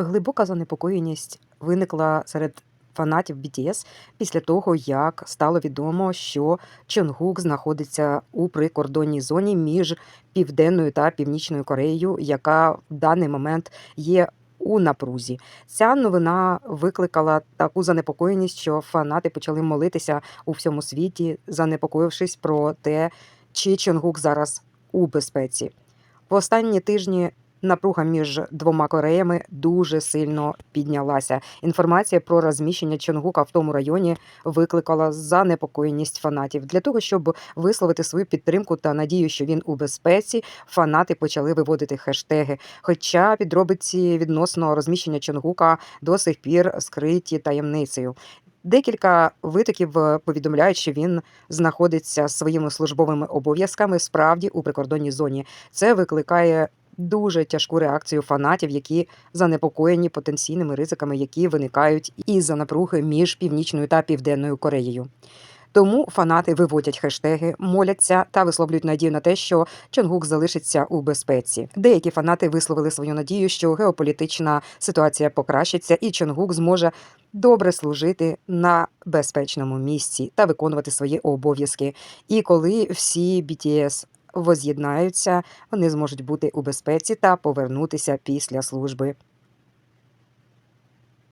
Глибока занепокоєність виникла серед фанатів BTS після того, як стало відомо, що Чонгук знаходиться у прикордонній зоні між Південною та Північною Кореєю, яка в даний момент є у напрузі. Ця новина викликала таку занепокоєність, що фанати почали молитися у всьому світі, занепокоївшись про те, чи Чонгук зараз у безпеці. В останні тижні напруга між двома Кореями дуже сильно піднялася. Інформація про розміщення Чонгука в тому районі викликала занепокоєність фанатів. Для того, щоб висловити свою підтримку та надію, що він у безпеці, фанати почали виводити хештеги. Хоча підробиці відносно розміщення Чонгука до сих пір скриті таємницею. Декілька витоків е, повідомляють, що він знаходиться своїми службовими обов'язками справді у прикордонній зоні. Це викликає дуже тяжку реакцію фанатів, які занепокоєні потенційними ризиками, які виникають із-за напруги між північною та південною Кореєю. Тому фанати виводять хештеги, моляться та висловлюють надію на те, що Чонгук залишиться у безпеці. Деякі фанати висловили свою надію, що геополітична ситуація покращиться, і Чонгук зможе добре служити на безпечному місці та виконувати свої обов'язки. І коли всі BTS воз'єднаються, вони зможуть бути у безпеці та повернутися після служби.